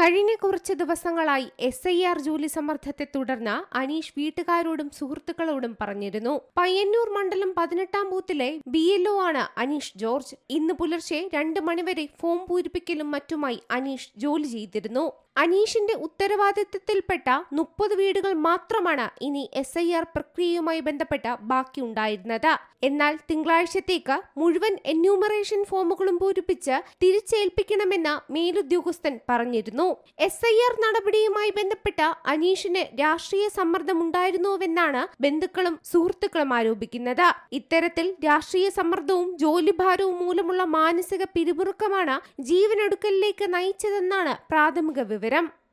കഴിഞ്ഞ കുറച്ച് ദിവസങ്ങളായി എസ് ഐ ആർ ജോലി സമ്മർദ്ദത്തെ തുടർന്ന് അനീഷ് വീട്ടുകാരോടും സുഹൃത്തുക്കളോടും പറഞ്ഞിരുന്നു. പയ്യന്നൂർ മണ്ഡലം പതിനെട്ടാം ബൂത്തിലെ ബി ആണ് അനീഷ് ജോർജ്. ഇന്ന് പുലർച്ചെ രണ്ട് മണിവരെ ഫോം പൂരിപ്പിക്കലും മറ്റുമായി അനീഷ് ജോലി ചെയ്തിരുന്നു. അനീഷിന്റെ ഉത്തരവാദിത്വത്തിൽപ്പെട്ട മുപ്പത് വീടുകൾ മാത്രമാണ് ഇനി എസ് ഐ ആർ പ്രക്രിയയുമായി ബന്ധപ്പെട്ട് ബാക്കിയുണ്ടായിരുന്നത്. എന്നാൽ തിങ്കളാഴ്ചത്തേക്ക് മുഴുവൻ എന്യൂമറേഷൻ ഫോമുകളും പൂരിപ്പിച്ച് തിരിച്ചേൽപ്പിക്കണമെന്ന് മേലുദ്യോഗസ്ഥൻ പറഞ്ഞിരുന്നു. എസ് ഐ ആർ നടപടിയുമായി ബന്ധപ്പെട്ട അനീഷിന് രാഷ്ട്രീയ സമ്മർദ്ദമുണ്ടായിരുന്നുവെന്നാണ് ബന്ധുക്കളും സുഹൃത്തുക്കളും ആരോപിക്കുന്നത്. ഇത്തരത്തിൽ രാഷ്ട്രീയ സമ്മർദ്ദവും ജോലിഭാരവും മൂലമുള്ള മാനസിക പിരിമുറുക്കമാണ് ജീവനൊടുക്കലിലേക്ക് നയിച്ചതെന്നാണ് പ്രാഥമിക വിവരം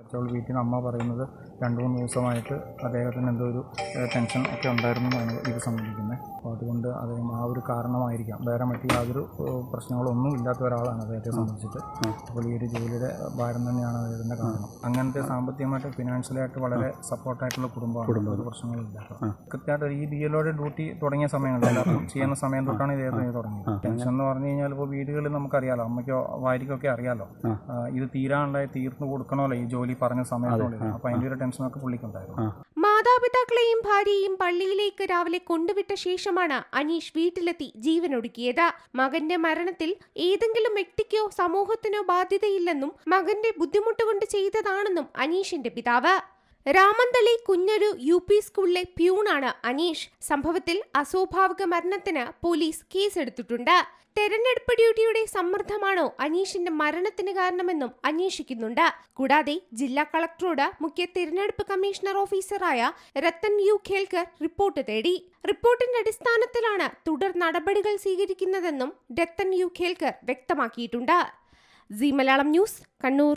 അപ്പോൾ വീട്ടിൽ നിന്ന് അമ്മ പറയുന്നത് രണ്ട് മൂന്ന് ദിവസമായിട്ട് അദ്ദേഹത്തിന് എന്തോ ഒരു ടെൻഷൻ ഒക്കെ ഉണ്ടായിരുന്നു എന്നാണ് ഇത് സംബന്ധിക്കുന്നത്. അപ്പോൾ അതുകൊണ്ട് അദ്ദേഹം ആ ഒരു കാരണമായിരിക്കാം. വേറെ മറ്റ് യാതൊരു പ്രശ്നങ്ങളൊന്നും ഇല്ലാത്ത ഒരാളാണ് അദ്ദേഹത്തെ സംബന്ധിച്ചിട്ട്. അപ്പോൾ ഈ ഒരു ജോലിയുടെ ഭാരം തന്നെയാണ് അദ്ദേഹത്തിന്റെ കാരണം അങ്ങനത്തെ സാമ്പത്തികമായിട്ട് ഫിനാൻഷ്യലായിട്ട് വളരെ സപ്പോർട്ടായിട്ടുള്ള കുടുംബമാണ്. ഒരു പ്രശ്നങ്ങളില്ല കൃത്യമായിട്ട് ഈ ബി എല്ലോടെ ഡ്യൂട്ടി തുടങ്ങിയ സമയങ്ങളിൽ എല്ലാവർക്കും ചെയ്യുന്ന സമയം തൊട്ടാണ് ഇത് തുടങ്ങിയത്. ടെൻഷൻ എന്ന് പറഞ്ഞു കഴിഞ്ഞാൽ ഇപ്പോൾ വീടുകളിൽ നമുക്കറിയാലോ അമ്മയ്ക്കോ ഭാര്യയ്ക്കൊക്കെ അറിയാലോ. ഇത് തീരാണ്ടായി തീർന്നു കൊടുക്കണമല്ലോ ഈ ജോലി പറഞ്ഞ സമയത്തോളം അപ്പോൾ അതിന്റെ ഒരു ടെൻഷനൊക്കെ പുള്ളിക്കുണ്ടായിരുന്നു. മാതാപിതാക്കളെയും ഭാര്യയെയും പള്ളിയിലേക്ക് രാവിലെ കൊണ്ടുവിട്ട ശേഷമാണ് അനീഷ് വീട്ടിലെത്തി ജീവനൊടുക്കിയത്. മകന്റെ മരണത്തിൽ ഏതെങ്കിലും വ്യക്തിക്കോ സമൂഹത്തിനോ ബാധ്യതയില്ലെന്നും മകന്റെ ബുദ്ധിമുട്ട് കൊണ്ട് ചെയ്തതാണെന്നും അനീഷിന്റെ പിതാവ് രാമന്തളി കുഞ്ഞൊരു യു പി സ്കൂളിലെ പ്യൂണാണ് അനീഷ്. സംഭവത്തിൽ അസ്വാഭാവിക മരണത്തിന് പോലീസ് കേസെടുത്തിട്ടുണ്ട്. തെരഞ്ഞെടുപ്പ് ഡ്യൂട്ടിയുടെ സമ്മർദ്ദമാണോ അനീഷിന്റെ മരണത്തിന് കാരണമെന്നും അന്വേഷിക്കുന്നുണ്ട്. കൂടാതെ ജില്ലാ കളക്ടറോട് മുഖ്യ തിരഞ്ഞെടുപ്പ് കമ്മീഷണർ ഓഫീസറായ രത്തൻ യു ഖേൽക്കർ റിപ്പോർട്ട് തേടി. റിപ്പോർട്ടിന്റെ അടിസ്ഥാനത്തിലാണ് തുടർ നടപടികൾ സ്വീകരിക്കുന്നതെന്നും രത്തൻ യു ഖേൽക്കർ വ്യക്തമാക്കിയിട്ടുണ്ട്. C Malayalam news Kannur.